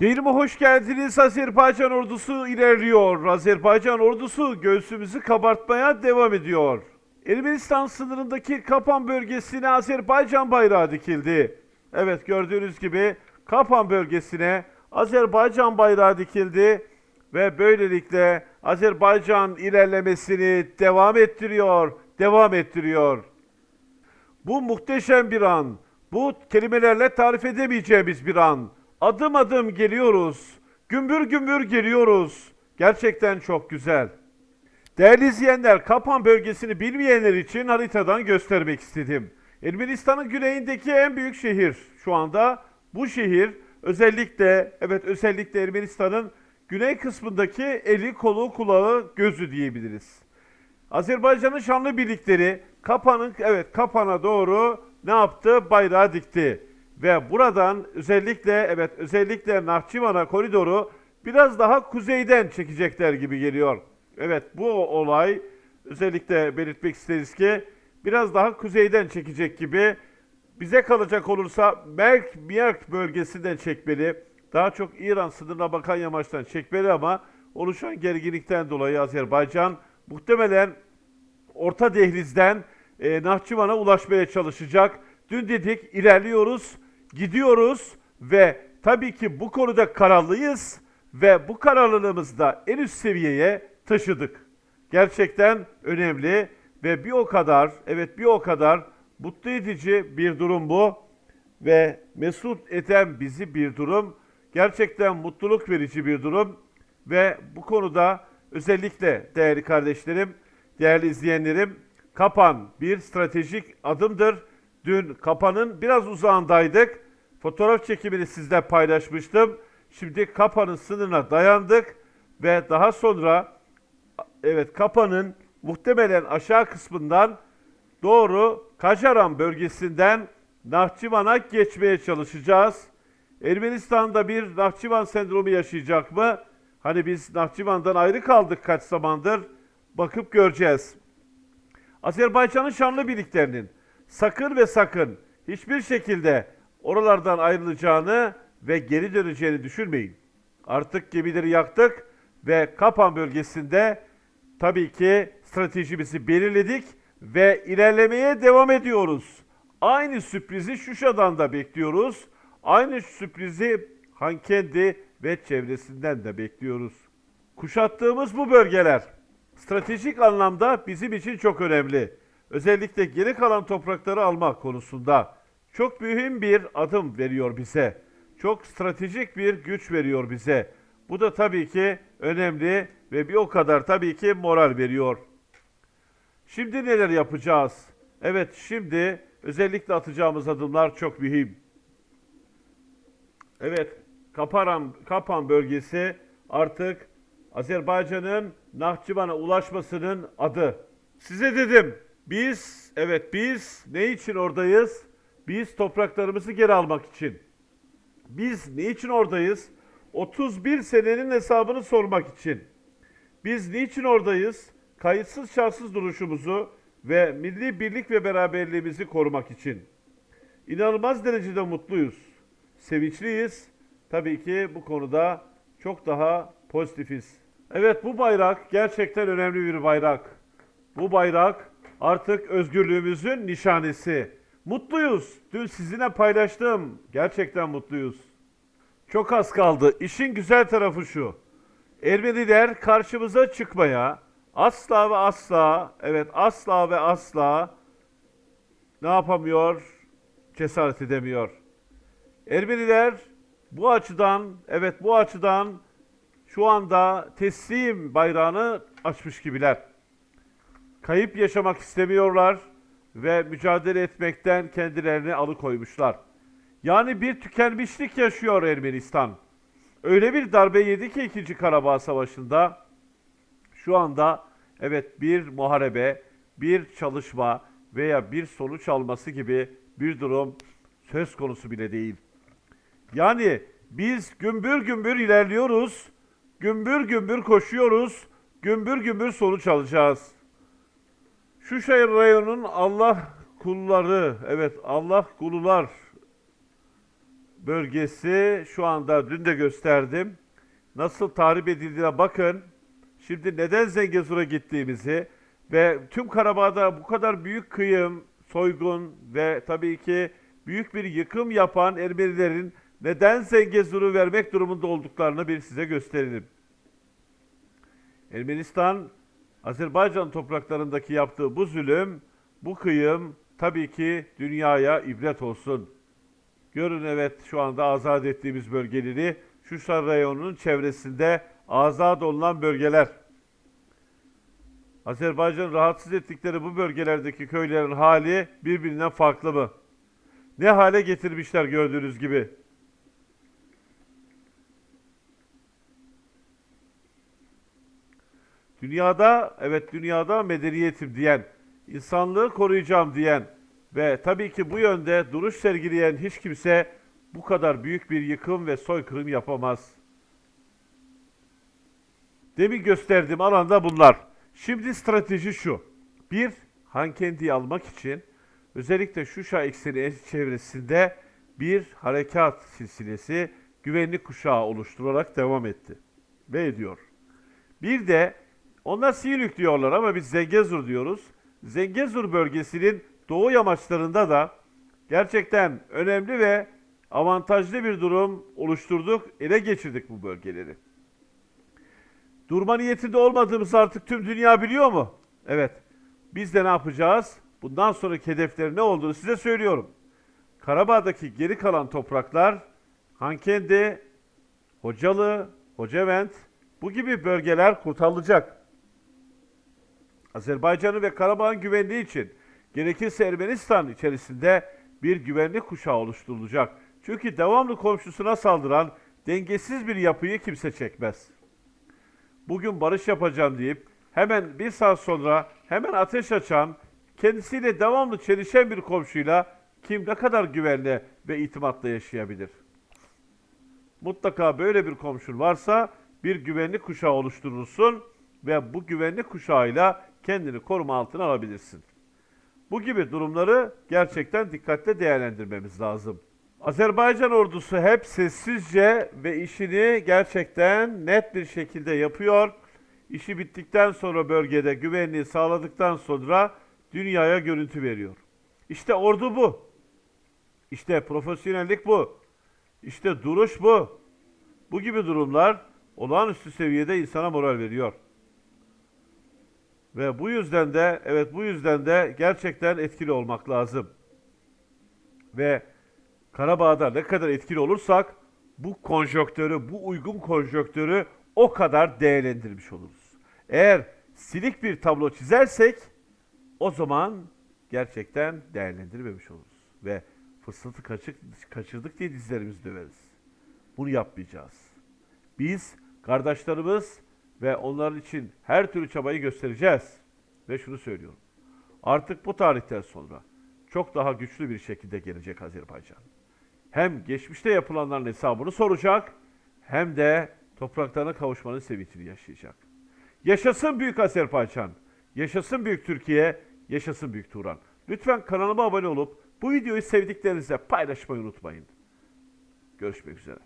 Yayınıma hoş geldiniz. Azerbaycan ordusu ilerliyor. Azerbaycan ordusu göğsümüzü kabartmaya devam ediyor. Ermenistan sınırındaki Kapan bölgesine Azerbaycan bayrağı dikildi. Evet gördüğünüz gibi Kapan bölgesine Azerbaycan bayrağı dikildi ve böylelikle Azerbaycan ilerlemesini devam ettiriyor, devam ettiriyor. Bu muhteşem bir an. Bu kelimelerle tarif edemeyeceğimiz bir an. Adım adım geliyoruz. Gümbür gümbür geliyoruz. Gerçekten çok güzel. Değerli izleyenler, Kapan bölgesini bilmeyenler için haritadan göstermek istedim. Ermenistan'ın güneyindeki en büyük şehir şu anda. Bu şehir özellikle, evet özellikle Ermenistan'ın güney kısmındaki eli, kolu, kulağı, gözü diyebiliriz. Azerbaycan'ın şanlı birlikleri Kapan'ın evet Kapan'a doğru ne yaptı? Bayrağı dikti. Ve buradan özellikle evet özellikle Nahçıvan'a koridoru biraz daha kuzeyden çekecekler gibi geliyor. Evet bu olay özellikle belirtmek isteriz ki biraz daha kuzeyden çekecek gibi bize kalacak olursa Merk Miyerk bölgesinden çekmeli. Daha çok İran sınırına bakan yamaçtan çekmeli ama oluşan gerginlikten dolayı Azerbaycan muhtemelen orta dehlizden e, Nahçıvan'a ulaşmaya çalışacak. Dün dedik ilerliyoruz, gidiyoruz ve tabii ki bu konuda kararlıyız ve bu kararlılığımızı da en üst seviyeye taşıdık. Gerçekten önemli ve bir o kadar, evet bir o kadar mutlu edici bir durum bu ve mesut eden bizi bir durum. Gerçekten mutluluk verici bir durum ve bu konuda özellikle değerli kardeşlerim, değerli izleyenlerim, Kapan bir stratejik adımdır. Dün Kapan'ın biraz uzağındaydık. Fotoğraf çekimini sizle paylaşmıştım. Şimdi Kapan'ın sınırına dayandık ve daha sonra evet Kapan'ın muhtemelen aşağı kısmından doğru Kajaran bölgesinden Nahçıvan'a geçmeye çalışacağız. Ermenistan'da bir Nahçıvan sendromu yaşayacak mı? Hani biz Nahçıvan'dan ayrı kaldık kaç zamandır. Bakıp göreceğiz. Azerbaycan'ın şanlı birliklerinin sakın ve sakın hiçbir şekilde oralardan ayrılacağını ve geri döneceğini düşünmeyin. Artık gemileri yaktık ve Kapan bölgesinde tabii ki stratejimizi belirledik ve ilerlemeye devam ediyoruz. Aynı sürprizi Şuşa'dan da bekliyoruz. Aynı sürprizi Hankendi ve çevresinden de bekliyoruz. Kuşattığımız bu bölgeler stratejik anlamda bizim için çok önemli. Özellikle geri kalan toprakları almak konusunda çok mühim bir adım veriyor bize. Çok stratejik bir güç veriyor bize. Bu da tabii ki önemli ve bir o kadar tabii ki moral veriyor. Şimdi neler yapacağız? Evet şimdi özellikle atacağımız adımlar çok mühim. Evet, Kaparan, Kapan bölgesi artık Azerbaycan'ın Nahçıvan'a ulaşmasının adı. Size dedim, biz, evet biz ne için oradayız? Biz topraklarımızı geri almak için. Biz ne için oradayız? 31 senenin hesabını sormak için. Biz niçin oradayız? Kayıtsız şartsız duruşumuzu ve milli birlik ve beraberliğimizi korumak için. İnanılmaz derecede mutluyuz. Sevinçliyiz. Tabii ki bu konuda çok daha pozitifiz. Evet bu bayrak gerçekten önemli bir bayrak. Bu bayrak artık özgürlüğümüzün nişanesi. Mutluyuz. Dün sizinle paylaştım. Gerçekten mutluyuz. Çok az kaldı. İşin güzel tarafı şu. Ermeniler karşımıza çıkmaya asla ve asla, evet asla ve asla ne yapamıyor? Cesaret edemiyor. Ermeniler bu açıdan, evet bu açıdan şu anda teslim bayrağını açmış gibiler. Kayıp yaşamak istemiyorlar ve mücadele etmekten kendilerini alıkoymuşlar. Yani bir tükenmişlik yaşıyor Ermenistan. Öyle bir darbe yedi ki 2. Karabağ Savaşı'nda şu anda evet bir muharebe, bir çalışma veya bir sonuç alması gibi bir durum söz konusu bile değil. Yani biz gümbür gümbür ilerliyoruz, gümbür gümbür koşuyoruz, gümbür gümbür sonuç alacağız. Şu şehir rayonun Allah kulları, evet Allah kulular bölgesi şu anda dün de gösterdim. Nasıl tahrip edildiğine bakın. Şimdi neden Zengezur'a gittiğimizi ve tüm Karabağ'da bu kadar büyük kıyım, soygun ve tabii ki büyük bir yıkım yapan Ermenilerin neden Zengezur'u vermek durumunda olduklarını bir size gösterelim. Ermenistan, Azerbaycan topraklarındaki yaptığı bu zulüm, bu kıyım tabii ki dünyaya ibret olsun. Görün evet şu anda azat ettiğimiz bölgeleri, Şuşa rayonunun çevresinde azat olunan bölgeler. Azerbaycan rahatsız ettikleri bu bölgelerdeki köylerin hali birbirinden farklı mı? Ne hale getirmişler gördüğünüz gibi. Dünyada, evet dünyada medeniyetim diyen, insanlığı koruyacağım diyen ve tabii ki bu yönde duruş sergileyen hiç kimse bu kadar büyük bir yıkım ve soykırım yapamaz. Demin gösterdiğim alanda bunlar. Şimdi strateji şu. Bir, Hankendi'yi almak için özellikle Şuşa ekseni çevresinde bir harekat silsilesi güvenlik kuşağı oluşturarak devam etti. Ve ediyor. Bir de onlar Siirük diyorlar ama biz Zengezur diyoruz. Zengezur bölgesinin doğu yamaçlarında da gerçekten önemli ve avantajlı bir durum oluşturduk, ele geçirdik bu bölgeleri. Durma niyetinde olmadığımızı artık tüm dünya biliyor mu? Evet. Biz de ne yapacağız? Bundan sonraki hedefleri ne olduğunu size söylüyorum. Karabağ'daki geri kalan topraklar Hankendi, Hocalı, Hocavent bu gibi bölgeler kurtarılacak. Azerbaycan'ın ve Karabağ'ın güvenliği için gerekirse Ermenistan içerisinde bir güvenlik kuşağı oluşturulacak. Çünkü devamlı komşusuna saldıran dengesiz bir yapıyı kimse çekmez. Bugün barış yapacağım deyip hemen bir saat sonra hemen ateş açan, kendisiyle devamlı çelişen bir komşuyla kim ne kadar güvenli ve itimatla yaşayabilir? Mutlaka böyle bir komşun varsa bir güvenlik kuşağı oluşturulsun ve bu güvenlik kuşağıyla kendini koruma altına alabilirsin. Bu gibi durumları gerçekten dikkatle değerlendirmemiz lazım. Azerbaycan ordusu hep sessizce ve işini gerçekten net bir şekilde yapıyor. İşi bittikten sonra bölgede güvenliği sağladıktan sonra dünyaya görüntü veriyor. İşte ordu bu. İşte profesyonellik bu. İşte duruş bu. Bu gibi durumlar olağanüstü seviyede insana moral veriyor. Ve bu yüzden de evet bu yüzden de gerçekten etkili olmak lazım. Ve Karabağ'da ne kadar etkili olursak bu konjonktörü, bu uygun konjonktörü o kadar değerlendirmiş oluruz. Eğer silik bir tablo çizersek o zaman gerçekten değerlendirmemiş oluruz. Ve fırsatı kaçık, kaçırdık diye dizlerimizi döveriz. Bunu yapmayacağız. Biz kardeşlerimiz ve onlar için her türlü çabayı göstereceğiz. Ve şunu söylüyorum. Artık bu tarihten sonra çok daha güçlü bir şekilde gelecek Azerbaycan. Hem geçmişte yapılanların hesabını soracak hem de topraklarına kavuşmanın sevincini yaşayacak. Yaşasın Büyük Azerbaycan, yaşasın Büyük Türkiye, yaşasın Büyük Turan. Lütfen kanalıma abone olup bu videoyu sevdiklerinizle paylaşmayı unutmayın. Görüşmek üzere.